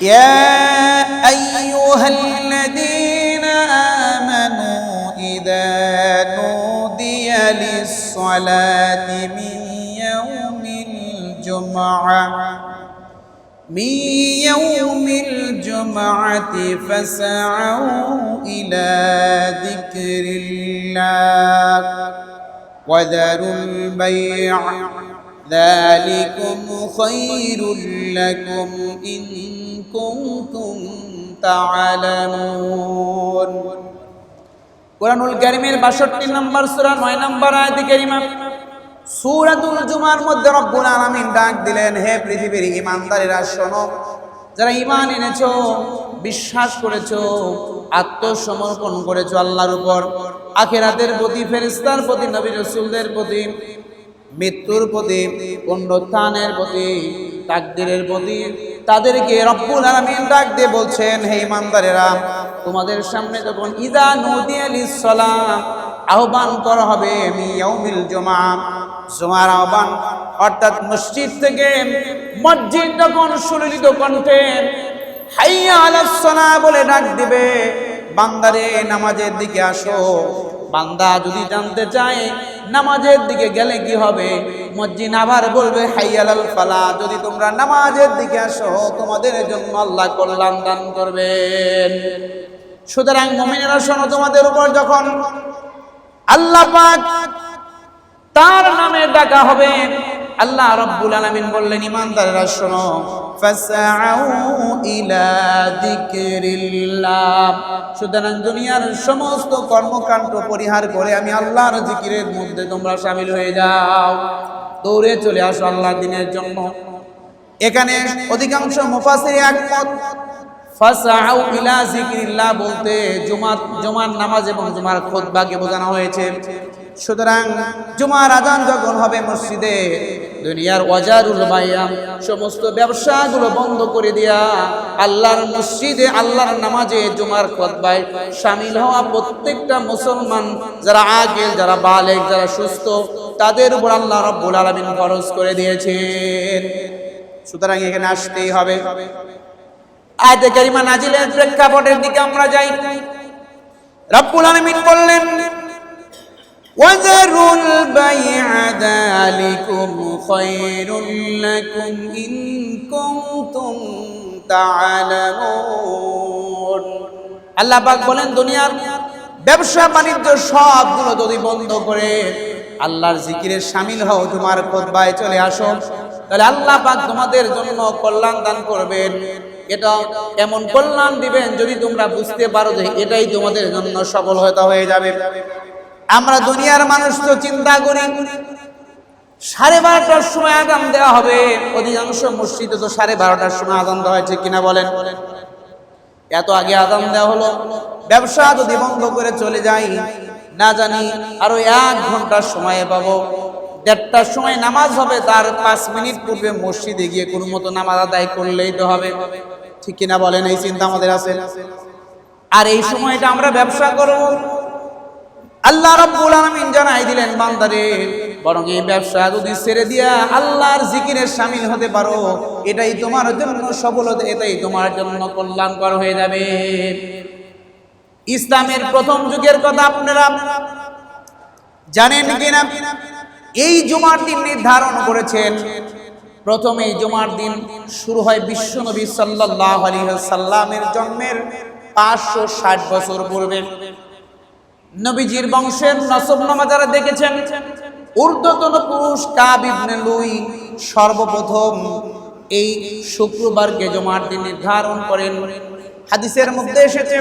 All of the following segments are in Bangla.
يا أيها الذين آمنوا إذا نودي للصلاة من يوم الجمعة من يوم الجمعة فسعوا إلى ذكر الله وذروا البيع ذلكم خير لكم إن كنتم تعلمون কোরআনুল কারিমের বাষট্টি নম্বর সূরা নয় নম্বর আয়াত কারিমা সূরাতুল জুমার মধ্যে রব্বুল আলামিন ডাক দিলেন হে পৃথিবীর ঈমানদারেরা শোনো যারা ঈমান এনেছো বিশ্বাস করেছো আত্মসমর্পণ করেছো আল্লাহর উপর আখিরাতের প্রতি ফেরেশতার প্রতি নবী রাসূলদের প্রতি মৃত্যুর প্রতি পুনরুত্থানের প্রতি, তাকদিরের প্রতি তাদেরকে রব্বুল আলামিন ডাক দিয়ে বলছেন, হে ইমানদারেরা, তোমাদের সামনে যখন ইদা নদী আলিস সালাম আহ্বান করা হবে মিয়াউমিল জমা জমার আহ্বান, অর্থাৎ মসজিদ থেকে মসজিদ যখন সুললিত কণ্ঠে হাইয়া সালাহ বলে ডাক দিবে, বান্দারে, নামাজের দিকে আসো বান্দা যদি জানতে চায়, নামাজের দিকে গেলে কি হবে? মসজিদ আবার বলবে, হাইয়ালাল ফালা, যদি তোমরা নামাজের দিকে আসো, তোমাদের জন্য আল্লাহ কল্যাণ দান করবেন। সুতরাং মমিনেরা শোনো, তোমাদের উপর যখন আল্লাহ পাক তার নামে ডাকা হবে আল্লাহ রব্বুল আলামিন বললেন ইমানদারেরা শোনো সুতরাং দুনিয়ার সমস্ত কর্মকাণ্ড পরিহার করে আমি আল্লাহর জিকিরের মধ্যে তোমরা শামিল হয়ে যাও। দৌড়ে চলে আসো আল্লাহর দিনের জন্য। এখানে অধিকাংশ মুফাসির একমত, ফাসআউ ইলা যিকরিল্লাহ বলতে জুমার জুমার নামাজ এবং জুমার খুতবাকে বোঝানো হয়েছে। সুতরাং জুমার আজান যখন হবে মসজিদে, দুনিয়ার ওয়াজারুল বাইয়াম সমস্ত ব্যবসাগুলো বন্ধ করে দিয়া আল্লাহর মসজিদে, আল্লাহর নামাজে জুমার খুতবায় শামিল হওয়া প্রত্যেকটা মুসলমান, যারা আগেল, যারা বালেক, যারা সুস্থ, তাদের উপর আল্লাহ রাব্বুল আলামিন খরচ করে দিয়েছেন। সুতরাং এখানে আসতেই হবে। আয়াতে কারিমা নাজিলের প্রেক্ষাপটের দিকে আমরা যাই। রব্বুল আলামিন বললেন وذروا البيع ذلكم خير لكم إن كنتم تعلمون আল্লাহ পাক বলেন দুনিয়ার ব্যবসা বাণিজ্য সবগুলো যদি বন্ধ করে আল্লাহর জিকিরে শামিল হও তোমার খোদবায় চলে আসো তাহলে আল্লাহ পাক তোমাদের জন্য কল্যাণ দান করবেন এটা এমন কল্যাণ দিবেন যদি তোমরা বুঝতে পারো যে এটাই তোমাদের জন্য সফল হয়তো হয়ে যাবে আমরা দুনিয়ার মানুষ তো চিন্তা করি। সাড়ে বারোটার সময় আগাম দেওয়া হবে। অধিকাংশ মসজিদে তো সাড়ে বারোটার সময় আগাম দেওয়া হয়েছে কিনা বলেন। এত আগে আগাম দেওয়া হলো। ব্যবসা যদি বন্ধ করে চলে যাই, না জানি আরও এক ঘণ্টার সময় পাবো। দেড়টার সময় নামাজ হবে, তার পাঁচ মিনিট পূর্বে মসজিদে গিয়ে কোনো মতো নামাজ আদায় করলেই তো হবে। ঠিক কিনা বলেন, এই চিন্তা আমাদের আছে। আর এই সময়টা আমরা ব্যবসা করব। আল্লাহ রাব্বুল আলামিন জানাই দিলেন, বান্দারে, বরং এই ব্যবসা যদি ছেড়ে দিয়া আল্লাহর জিকিরে শামিল হতে পারো, এটাই তোমার জন্য সফল হতে এটাই তোমার জন্য কল্যাণকর হয়ে যাবে। ইসলামের প্রথম যুগের কথা আপনারা জানেন কিনা? এই জুমার দিন নির্ধারণ করেছেন। প্রথম এই জুমার দিন শুরু হয় বিশ্বনবী সাল্লাল্লাহু আলাইহি সাল্লামের জন্মের পাঁচশো ষাট বছর পূর্বে। নবীজির বংশের নসবনামা যারা দেখেছেন, ঊর্ধ্বতন পুরুষ কাব ইবনে লুই সর্বপ্রথম এই শুক্রবারকে জমার দিন নির্ধারণ করেন। হাদিসের মধ্যে এসেছে,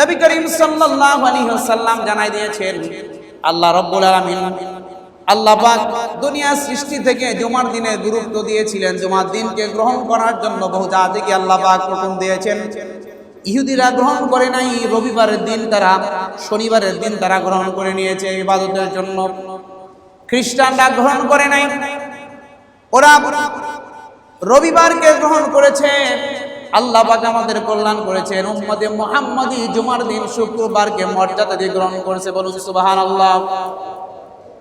নবী করিম সাল্লাল্লাহু আলাইহি ওয়াসাল্লাম জানাই দিয়েছেন, আল্লাহ রাব্বুল আলামিন আল্লাহ পাক দুনিয়া সৃষ্টি থেকে জুমার দিনের গুরুত্ব দিয়েছিলেন। জুমার দিনকে গ্রহণ করার জন্য বহু জাতিকে আল্লাহ পাক হুকুম দিয়েছেন। ইহুদিরা গ্রহণ করে নাই। রবিবারের দিন তারা, শনিবারের দিন তারা গ্রহণ করে নিয়েছে ইবাদতের জন্য। খ্রিস্টানরা গ্রহণ করে নাই। ওরা রবিবারকে গ্রহণ করেছে। আল্লাহ পাক আমাদের কল্যাণ করেছেন উম্মদে মুহাম্মাদি জুমার দিন শুক্রবারকে মর্যাদা দিয়ে গ্রহণ করেছে বলুন সুবহানাল্লাহ।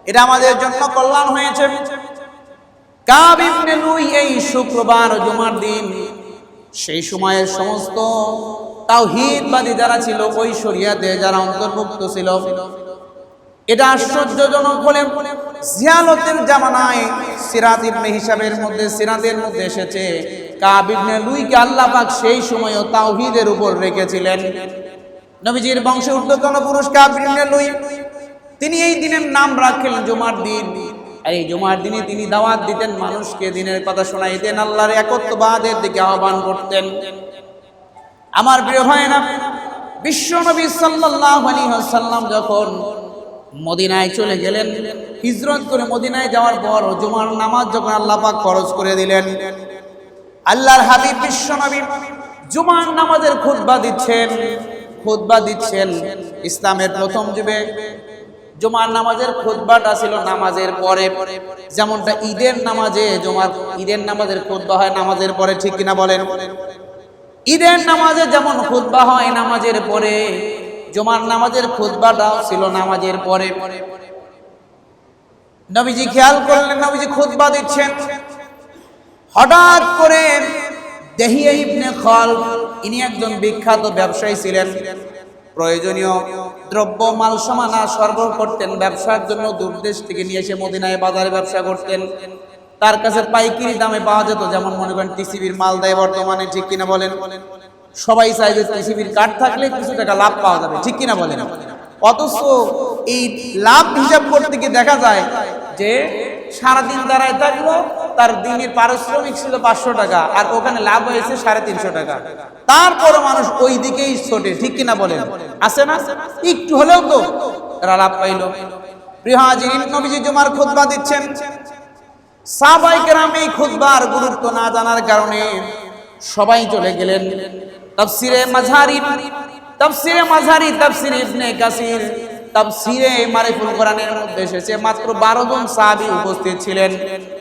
এটা আমাদের জন্য কল্যাণ হয়েছে। কাব ইবনে লুই এই শুক্রবার জুমার দিন। সেই সময়ের সমস্ত তাওহীদবাদী যারা ছিল ওই শরিয়াতে যারা অন্তর্ভুক্ত ছিল। এটা আশ্চর্যজনক হলে জিয়ালতের জামানায় সিরাত ইবনে হিসাবের মধ্যে মধ্যে এসেছে। কাব ইবনে লুইকে আল্লাহ পাক সেই সময়ও তাওহীদের উপর রেখেছিলেন। নবীজির বংশে পুরুষ কাব ইবনে লুই। তিনি এই দিনের নাম রাখলেন জুমার দিন। এই জুমার দিনে তিনি দাওয়াত দিতেন মানুষকে, দিনের কথা শোনাইতেন, আল্লাহর একত্ববাদের দিকে আহ্বান করতেন। আমার প্রিয় হয় না বিশ্ব নবী সাল্লাল্লাহু আলাইহি ওয়াসাল্লাম যখন মদিনায় চলে গেলেন, হিজরত করে মদিনায় যাওয়ার পর জুমার নামাজ যখন আল্লাহ পাক ফরজ করে দিলেন, আল্লাহর হাবিব বিশ্ব নবী জুমার নামাজের খুতবা দিচ্ছেন খুতবা দিচ্ছেন ইসলামের প্রথম যুগে। জুমার নামাজের খুতবাটা ছিল নামাজের পরে, যেমনটা ঈদের নামাজে জুমার ঈদের নামাজের খুতবা হয়, নামাজের পরে ঠিক কিনা বলেন? ঈদের নামাজে যেমন খুতবা হয় নামাজের পরে, জুমার নামাজের খুতবাটাও ছিল নামাজের পরে। নবীজি খেয়াল করলেন, নবীজি খুতবা দিচ্ছেন। হঠাৎ করে দেহিয়া ইবনে খল ইনি একজন বিখ্যাত ব্যবসায়ী ছিলেন। প্রয়োজনীয় দ্রব্য, মাল, সামানা সরবরাহ করতেন, ব্যবসার জন্য দূরদেশ থেকে নিয়ে এসে মদিনায় বাজারে ব্যবসা করতেন। তার কাছে পাইকারি দামে পাওয়া যেত, যেমন মনে করেন টিসিবির মাল দেয় বর্তমানে, ঠিক কিনা বলেন? সবাই চাই যে টিসিবির কার্ড থাকলে কিছু টাকা লাভ পাওয়া যাবে, ঠিক কিনা বলেন? অথচ এই লাভ হিসাব করতে গিয়ে দেখা যায় যে সারাদিন দাঁড়ায় থাকল তার দিনের পারিশ্রমিক ছিল পাঁচশো টাকা, আর ওখানে লাভ হয়েছে সাড়ে তিনশো টাকা। তারপরে মানুষ ওই দিকেই ছোটে, ঠিক কিনা বলেন? আছে না? একটু হলেও তো এরা লাভ পাইলো। প্রিয় হাজির নবীজি জুমার খুতবা দিচ্ছেন। সাহাবাই কেরাম এই খুতবার গুরুত্ব না জানার কারণে সবাই চলে গেলেন। মাঝারি মাঝারি ইবনে কাসির মারিফুল কোরআনের মধ্যে এসেছে, মাত্র বারো জন সাহাবী উপস্থিত ছিলেন।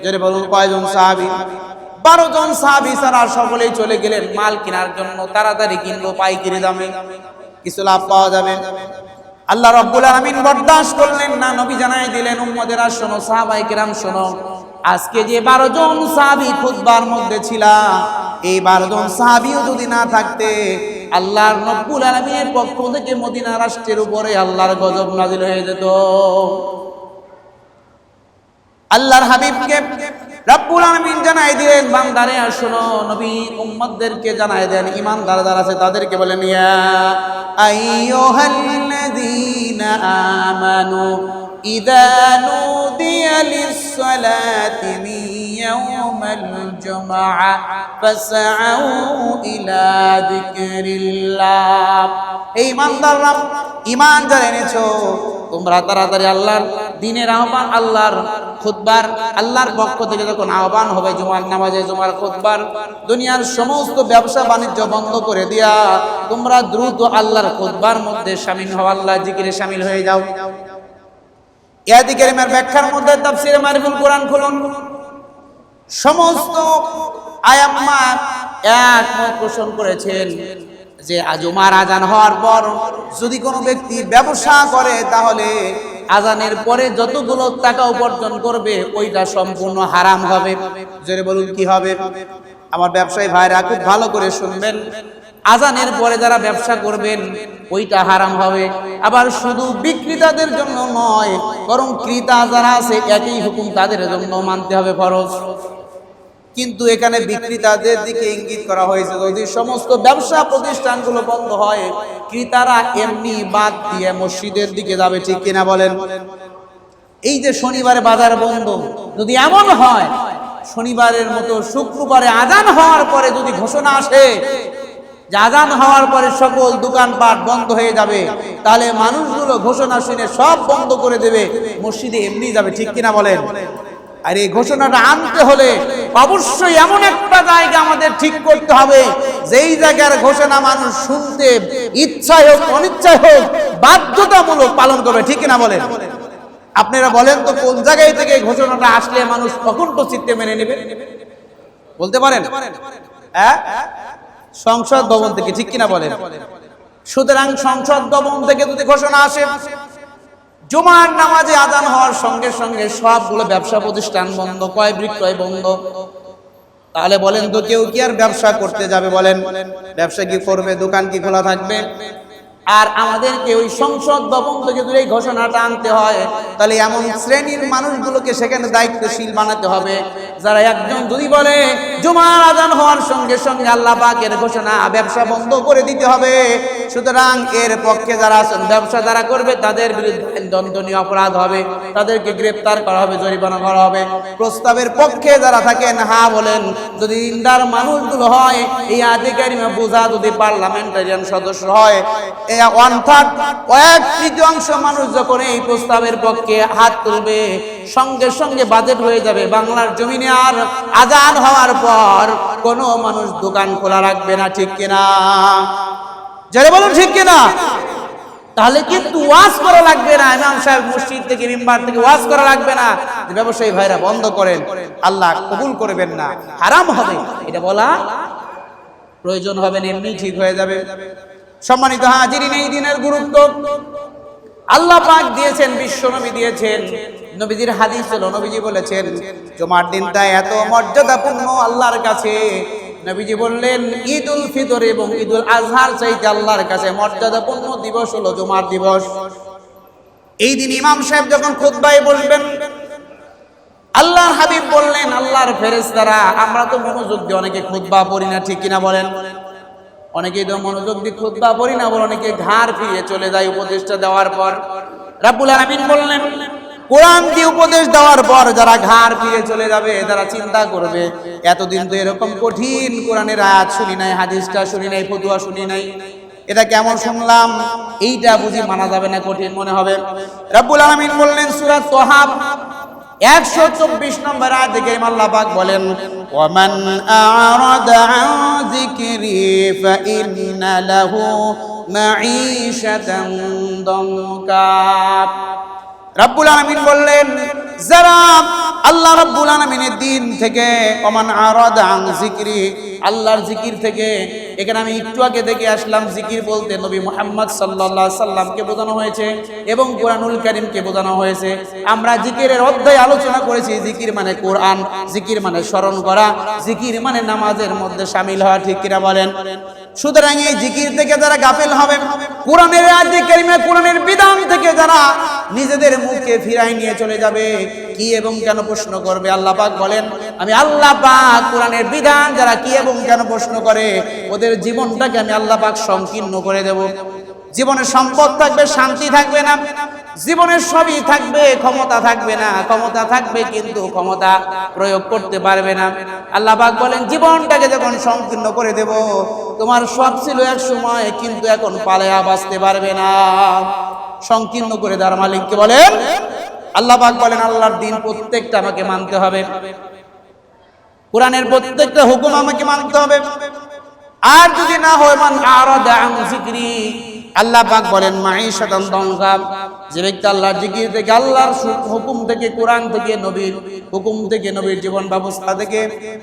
যদি বলুন, কয়জন সাহাবী? বারো জন সাহাবী ছাড়া সকলেই চলে গেলেন মাল কেনার জন্য, তাড়াতাড়ি কিনবো পাইকারি দামে। কিছু লাভ পাওয়া যাবে। আল্লাহ রব্বুল আলামিন বরদাস্ত করলেন না, নবী জানাই দিলেন উম্মদেরা শোনো সাহাবাই কিরাম শোনো। আজকে যে বারো জন সাহাবি খুতবার মধ্যে ছিলাম, এই বারো জন সাহাবিও যদি না থাকতে, আল্লাহর রব্বুল আলামিনের পক্ষ থেকে মদিনা রাষ্ট্রের উপরে আল্লাহর গজব নাজিল হয়ে যেত। আল্লাহর হাবিবকে রব্বুল আলামিন জানাই দিলেন, বান্দারে শোনো নবী উম্মতদেরকে জানাই দেন, ইমানদার যারা আছে তাদেরকে বলেন ইয়া আইয়ুহাল্লাযীনা আমানু ইযা নুদিয়া লিস-সালাতি মিন ইয়াউমিল জুমআ ফাসআউ ইলা যিকরিল্লাহ এই ইমানদাররা ইমান যারা এনেছো, তোমরা তাড়াতাড়ি আল্লাহর দিনের আহ্বান, আল্লাহর খুতবার, আল্লাহর পক্ষ থেকে যখন আহ্বান হবে জুমার নামাজে, জুমার খুতবার, দুনিয়ার সমস্ত ব্যবসা বাণিজ্য বন্ধ করে দিয়া তোমরা দ্রুত আল্লাহর খুতবার মধ্যে শামিল হও আল্লাহ জিকিরে শামিল হয়ে যাও। ইয়াদি কারিমের ব্যাখ্যার মধ্যে তাফসিরে মারিফুল কোরআন খুলুন। সমস্ত আয়াম্মা এক মত পোষণ করেছেন যে আজুমার আজান হওয়ার পর যদি কোনো ব্যক্তি ব্যবসা করে তাহলে আজানের পরে যতগুলো টাকা উপার্জন করবে, ওইটা সম্পূর্ণ হারাম হবে। জোরে বলুন কি হবে? আমার ব্যবসায়ী ভাইরা খুব ভালো করে শুনবেন। আজানের পরে যারা ব্যবসা করবেন, ওইটা হারাম হবে। আবার শুধু বিক্রেতাদের জন্য নয়, বরং ক্রেতা যারা আছে, একই হুকুম তাদের জন্য মানতে হবে ফরজ। কিন্তু এখানে বিক্রেতাদের দিকে ইঙ্গিত করা হয়েছে, যদি সমস্ত ব্যবসা প্রতিষ্ঠানগুলো বন্ধ হয়, ক্রেতারা এমনি বাদ দিয়ে মসজিদের দিকে যাবে, ঠিক কিনা বলেন? এই যে শনিবারে বাজার বন্ধ, যদি এমন হয়, শনিবারের মতো শুক্রবারে আজান হওয়ার পরে যদি ঘোষণা আসে আজান হওয়ার পরে সকল দোকানপাট বন্ধ হয়ে যাবে, তাহলে মানুষগুলো ঘোষণা শুনে সব বন্ধ করে দেবে, মসজিদে এমনি যাবে, ঠিক কিনা বলেন? আর এই ঘোষণাটা আনতে হলে অবশ্যই এমন একটা জায়গা আমাদের ঠিক করতে হবে, যেই জায়গার ঘোষণা মানুষ শুনতে ইচ্ছায় হোক, অনিচ্ছায় হোক, বাধ্যতামূলক পালন করবে, ঠিক কিনা বলেন? আপনারা বলেন তো, কোন জায়গায় থেকে ঘোষণাটা আসলে মানুষ অকুণ্ঠ চিত্তে মেনে নেবে? বলতে পারেন? হ্যাঁ? সংসদ ভবন থেকে, ঠিক কিনা বলেন? সুতরাং সংসদ ভবন থেকে যদি ঘোষণা আসে, জুমার নামাজে আদান হওয়ার সঙ্গে সঙ্গে সবগুলো ব্যবসা প্রতিষ্ঠান বন্ধ, কয় বিক্রয় বন্ধ? তাহলে বলেন তো কেউ কি আর ব্যবসা করতে যাবে বলেন? ব্যবসা কি করবে? দোকান কি খোলা থাকবে? আর আমাদেরকে ওই সংসদ ভবন থেকে দূরে ঘোষণাটা আনতে হয়, তাহলে এমন শ্রেণির মানুষগুলোকে সেখানে দায়িত্বশীল বানাতে হবে। যারা একজন যদি বলে, জুমার আজান হওয়ার সঙ্গে সঙ্গে আল্লাহ পাকের ঘোষণা, ব্যবসা বন্ধ করে দিতে হবে। সুতরাং এর পক্ষে যারা আছেন, ব্যবসা যারা করবে, তাদের বিরুদ্ধে দণ্ডনীয় অপরাধ হবে। তাদেরকে গ্রেপ্তার করা হবে, জরিমানা করা হবে। প্রস্তাবের পক্ষে যারা থাকেন হা বলেন, যদি ইন্দার মানুষগুলো হয়, এই আধিকারিক বোঝা যদি পার্লামেন্টারিয়ান সদস্য হয় ওয়ান থার্ড কয়েক তৃতীয়াংশ মানুষ যখন এই প্রস্তাবের পক্ষে হাত তুলবে, সঙ্গে সঙ্গে বাজেট হয়ে যাবে, বাংলার জমিনে আর আজান হওয়ার পর কোনো মানুষ দোকান খোলা রাখবে না, ঠিক কিনা? যারা বলুন, ঠিক কিনা? তাহলে কিন্তু ওয়াজ করা লাগবে না। ইমাম সাহেব মসজিদ থেকে, মিম্বার থেকে ওয়াজ করা লাগবে না। যে ব্যবসায়ী ভাইরা বন্ধ করেন, আল্লাহ কবুল করবেন না। হারাম হবে, এটা বলা প্রয়োজন হবে না, এমনি ঠিক হয়ে যাবে। সম্মানিত হাজিরিন, এই দিনের গুরুত্ব। আল্লাহ পাক দিয়েছেন, বিশ্ব নবী দিয়েছেন। নবীজির হাদিস হলো, নবীজি বলেছেন জুমার দিনটা এত মর্যাদাপূর্ণ আল্লাহর কাছে। নবীজি বললেন ঈদ উল ফিতর এবং ঈদ উল আজহার চাইতে আল্লাহর কাছে মর্যাদাপূর্ণ দিবস হলো জুমার দিবস। এই দিন ইমাম সাহেব যখন খুতবায় বসবেন, আল্লাহর হাবিব বললেন, আল্লাহর ফেরেশতারা, আমরা তো মনোযোগ দিয়ে অনেকে খুতবা পড়ি না, ঠিক কিনা বলেন? অনেকেই তো মনোযোগ দিয়ে খুতবা পড়ি না বলে অনেকে ঘাড় ফিরিয়ে চলে যায় উপদেশটা দেওয়ার পর। রাব্বুল আলামিন বললেন কোরআন দিয়ে উপদেশ দেওয়ার পর যারা ঘাড় ফিরে চলে যাবে, তারা চিন্তা করবে, এতদিন তো এরকম কঠিন কোরআনের আয়াত শুনি নাই, হাদিসটা শুনি নাই, ফতুয়া শুনি নাই। এটা কেমন শুনলাম? এইটা বুঝি মানা যাবে না, কঠিন মনে হবে। রাব্বুল আলামিন বললেন, সূরা তোহাব একশো চব্বিশ নম্বর আয়াত থেকে আল্লাহ পাক বলেন ওয়ামান আ'রাদা আন যিকরি ফাইন্না লাহু মাঈশাতান দঙ্কা রাব্বুল আলামিন বললেন, যারা আল্লাহ রাব্বুল আলামিনের দিন থেকে, ওমান আ'রাদা আন যিকরি, আল্লাহর জিকির থেকে, এখানে আমি একটু আগে দেখে আসলাম জিকির বলতে নবী মোহাম্মদ সাল্লাহ সাল্লামকে বোঝানো হয়েছে এবং কোরআনুল করিমকে বোঝানো হয়েছে। আমরা জিকিরের অধ্যায় আলোচনা করেছি জিকির মানে কোরআন জিকির মানে স্মরণ করা জিকির মানে নামাজের মধ্যে সামিল হওয়া, ঠিক কিনা বলেন? সুতরাং এই জিকির থেকে যারা গাফেল হবে কোরআনের আয়াতে কারিমে, কোরআনের বিধান থেকে যারা নিজেদের মুখকে ফিরাই নিয়ে চলে যাবে। কি এবং কেন প্রশ্ন করবে? আল্লাহ পাক বলেন, আমি আল্লাহ পাক কোরআনের বিধান যারা কি এবং কেন প্রশ্ন করে, ওদের জীবনটাকে আমি আল্লাহ পাক সংকীর্ণ করে দেব। জীবনে সম্পদ থাকবে, শান্তি থাকবে না। জীবনের সবই থাকবে, ক্ষমতা থাকবে না। ক্ষমতা থাকবে কিন্তু ক্ষমতা প্রয়োগ করতে পারবে না। আল্লাহ পাক বলেন, জীবনটাকে যখন সংকীর্ণ করে দেব, তোমার সব ছিল এক সময়, কিন্তু এখন পালেয়া বাঁচতে পারবে না। সংকীর্ণ করে দেওয়ার মালিককে বলেন, আল্লাহ পাক বলেন, আল্লাহর দিন প্রত্যেকটা আমাকে মানতে হবে। কোরআনের প্রত্যেকটা হুকুম আমাকে মানতে হবে। আর যদি না হয়, মান যিকরি, আল্লাহ পাক বলেন, মাঈশাতান দঙ্গা যে ব্যক্তি আল্লাহর জিকির থেকে, আল্লাহর হুকুম থেকে, কোরআন থেকে, নবীর হুকুম থেকে, নবীর জীবন ব্যবস্থা থেকে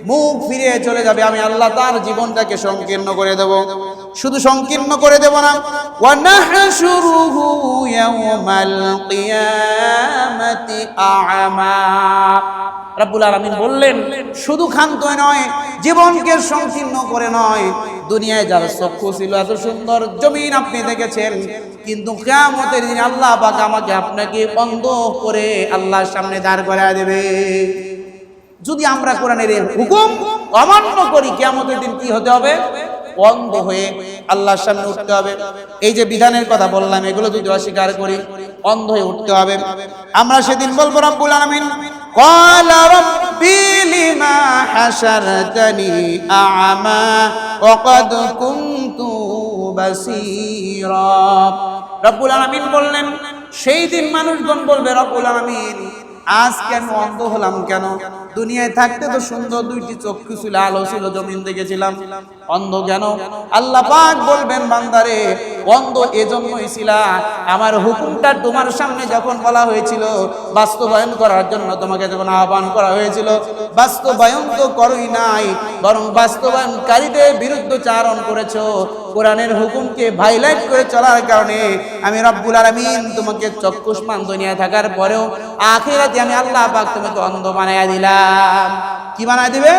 মুখ ফিরে চলে যাবে, আমি আল্লাহ তার জীবনটাকে সংকীর্ণ করে দেব। শুধু সংকীর্ণ করে দেব না রাব্বুল আলামিন বললেন, শুধু ক্ষান্ত নয়, জীবনকে সংকীর্ণ করে নয়, দুনিয়ায় যার চক্ষু ছিল এত সুন্দর, জমিন আপনি দেখেছেন, কিন্তু কিয়ামতের দিন আল্লাহ পাক আমাকে আপনাকে বন্ধ করে আল্লাহর সামনে দাঁড় করায় দেবে যদি আমরা কোরআনের এই হুকুম অমান্য করি কিয়ামতের দিন কি হতে হবে অন্ধ হয়ে আল্লাহর সামনে উঠতে হবে এই যে বিধানের কথা বললাম এগুলো যদি অস্বীকার করি অন্ধ হয়ে উঠতে হবে আমরা সেদিন বলবো রব্বুল আলামিন قال ربي لما حشرتني أعمى وقد كنت بصيرا রব্বুল আলামিন বললেন সেই দিন মানুষগণ বলবে রব্বুল আলামিন। আজ কেন অন্ধ হলাম কেন? দুনিয়ায় থাকতে তো সুন্দর দুইটি চক্ষু ছিল, আলো ছিল, জমিন দেখেছিলাম। অন্ধ কেন? আল্লাহ পাক বলবেন, বান্দারে, অন্ধ এজন্যই ছিলা। আমার হুকুমটা তোমার সামনে যখন বলা হয়েছিল, বাস্তবায়ন করার জন্য তোমাকে যখন আহ্বান করা হয়েছিল, বাস্তবায়ন তো করই নাই, বরং বাস্তবায়নকারীদের বিরুদ্ধে চারণ করেছ। কোরআনের হুকুমকে ভাইলাইট করে চলার কারণে আমি রব্বুল আলামিন তোমাকে চক্ষুষ্মান দুনিয়া থাকার পরেও আখিরাতে আমি আল্লাহ পাক তোমাকে অন্ধ বানাইয়া দিলাম। কি বানাই দিবে?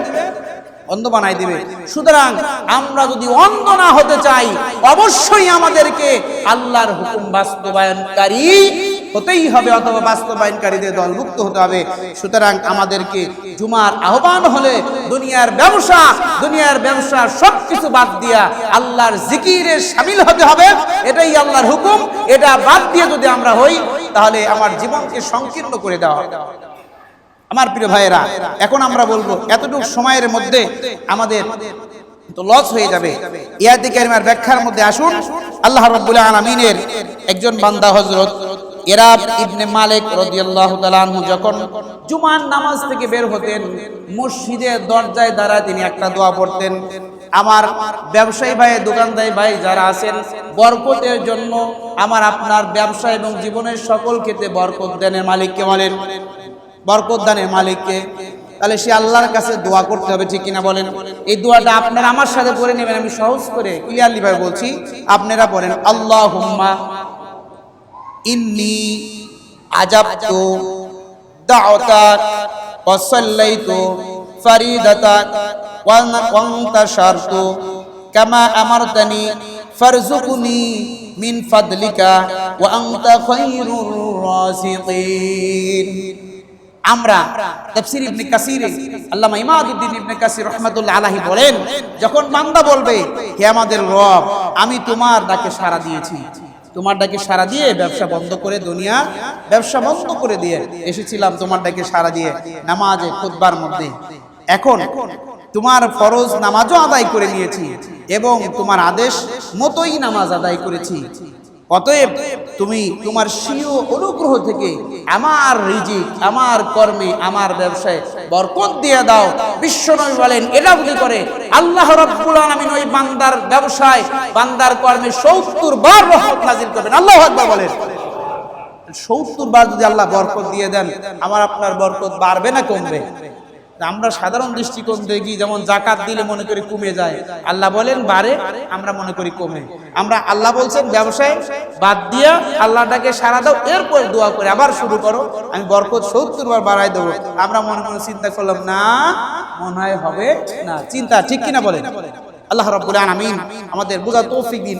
অন্ধ বানাই দিবে। সুতরাং আমরা যদি অন্ধ না হতে চাই, অবশ্যই আমাদেরকে আল্লাহর হুকুম বাস্তবায়নকারী হতেই হবে অথবা বাস্তবায়নকারীদের দলভুক্ত হতে হবে। সুতরাং আমাদেরকে জুমার আহ্বান হলে দুনিয়ার ব্যবসা দুনিয়ার ব্যবসা সবকিছু বাদ দিয়া আল্লাহর জিকিরে সামিল হতে হবে। এটাই আল্লাহর হুকুম। এটা বাদ দিয়ে যদি আমরা হই, তাহলে আমার জীবনকে সংকীর্ণ করে দেওয়া। আমার প্রিয় ভাইয়েরা, এখন আমরা বলব, এতটুকু সময়ের মধ্যে আমাদের তো লস হয়ে যাবে। ইয়াদি কারিমার ব্যাখ্যার মধ্যে আসুন। আল্লাহ রাব্বুল আলামিনের একজন বান্দা হযরত এরাব ইবনে মালিক রাদিয়াল্লাহু তাআলা আনহু যখন জুমার নামাজ থেকে বের হতেন, মসজিদের দরজায় দাঁড়ায় তিনি একটা দোয়া পড়তেন। আমার ব্যবসায়ী ভাই, দোকানদারি ভাই যারা আছেন, বরকতের জন্য আমার আপনার ব্যবসা এবং জীবনের সকল ক্ষেত্রে বরকত দানের মালিককে বলেন। বরকত দানের মালিককে। তাহলে সে আল্লাহর কাছে দোয়া করতে হবে, ঠিক কিনা বলেন? এই দোয়াটা আপনারা আমার সাথে পড়ে নেবেন, আমি সহজ করে ক্লিয়ারলি ভাবে বলছি। আপনারা বলেন আল্লাহ হুম্মা ইন্নি আজাবতু দাওতাক ওয়াসাল্লাইতু ফারিদাতাক ওয়ান্তাশারতু কামা আমারতানি ফারজুকনি মিন ফাদলিকা ওয়া আনতা খায়রুর রাযিকিন আমরা তাফসীর ইবনে কাসির আল্লামা ইমাদউদ্দিন ইবনে কাসির রাহমাতুল্লাহ আলাইহি বলেন, যখন বান্দা বলবে, হে আমাদের রব, আমি তোমার ডাকে সাড়া দিয়েছি। তোমার ডাকে সারা দিয়ে ব্যবসা বন্ধ করে দুনিয়া, ব্যবসা বন্ধ করে দিয়ে এসেছিলাম তোমার ডাকে সারা দিয়ে নামাজে, খুতবার মধ্যে। এখন তোমার ফরজ নামাজও আদায় করে নিয়েছি এবং তোমার আদেশ মতোই নামাজ আদায় করেছি। অতএব তুমি তোমার স্বীয় অনুগ্রহ থেকে আমার রিজিক, আমার কর্মে, আমার ব্যবসায় বরকত দিয়ে দাও। বিশ্বনবী বলেন, এটা বলি করে, আল্লাহ রাব্বুল আলামিন ওই বান্দার ব্যবসায়, বান্দার কর্মে 70 বার রহমত নাজিল করবেন। আল্লাহু আকবার বলেন। সত্তর বার যদি আল্লাহ বরকত দিয়ে দেন, আমার আপনার বরকত বাড়বে না কমবে? আমরা সাধারণ দৃষ্টিকোণ দেখি যেমন জাকাত দিলে মনে করি কমে যায়। আল্লাহ বলেন বাড়ে আমরা মনে করি কমে। আমরা আল্লাহ বলছেন, ব্যবসায় বাদ দিয়া আল্লাহটাকে সারা দাও, এরপর দোয়া করে আবার শুরু করো। আমি বরকত সত্তর বার বাড়াই দেবো। আমরা মনে মনে চিন্তা করলাম, না, মনে হয় হবে না। চিন্তা ঠিক কিনা বলেন? আল্লাহ রাব্বুল আলামিন আমাদের বোঝা তৌফিক দিন।